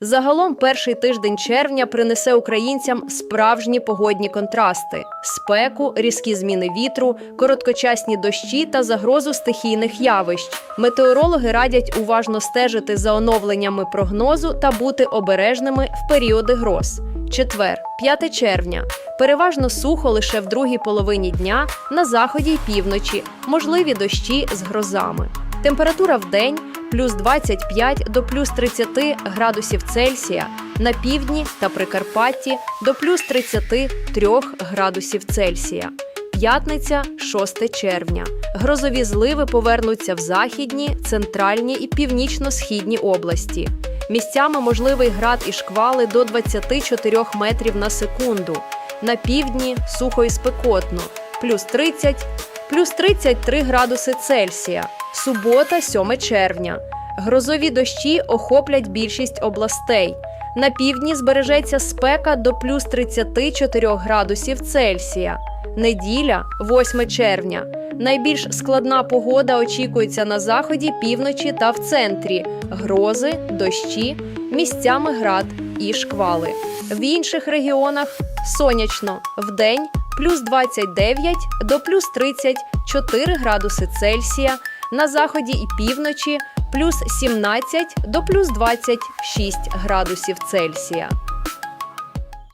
Загалом перший тиждень червня принесе українцям справжні погодні контрасти: спеку, різкі зміни вітру, короткочасні дощі та загрозу стихійних явищ. Метеорологи радять уважно стежити за оновленнями прогнозу та бути обережними в періоди гроз. Четвер, 5 червня. Переважно сухо лише в другій половині дня на заході й півночі, можливі дощі з грозами. Температура в день плюс 25 до плюс 30 градусів Цельсія, на півдні та Прикарпатті до плюс 33 градусів Цельсія. П'ятниця 6 червня. Грозові зливи повернуться в західні, центральні і північно-східні області. Місцями можливий град і шквали до 24 метрів на секунду. На півдні сухо і спекотно, плюс 30, плюс 33 градуси Цельсія. Субота, 7 червня. Грозові дощі охоплять більшість областей. На півдні збережеться спека до плюс 34 градусів Цельсія. Неділя, 8 червня. Найбільш складна погода очікується на заході, півночі та в центрі. Грози, дощі, місцями град і шквали. В інших регіонах сонячно вдень плюс 29 до плюс 34 градуси Цельсія, на заході і півночі плюс 17 до плюс 26 градусів Цельсія.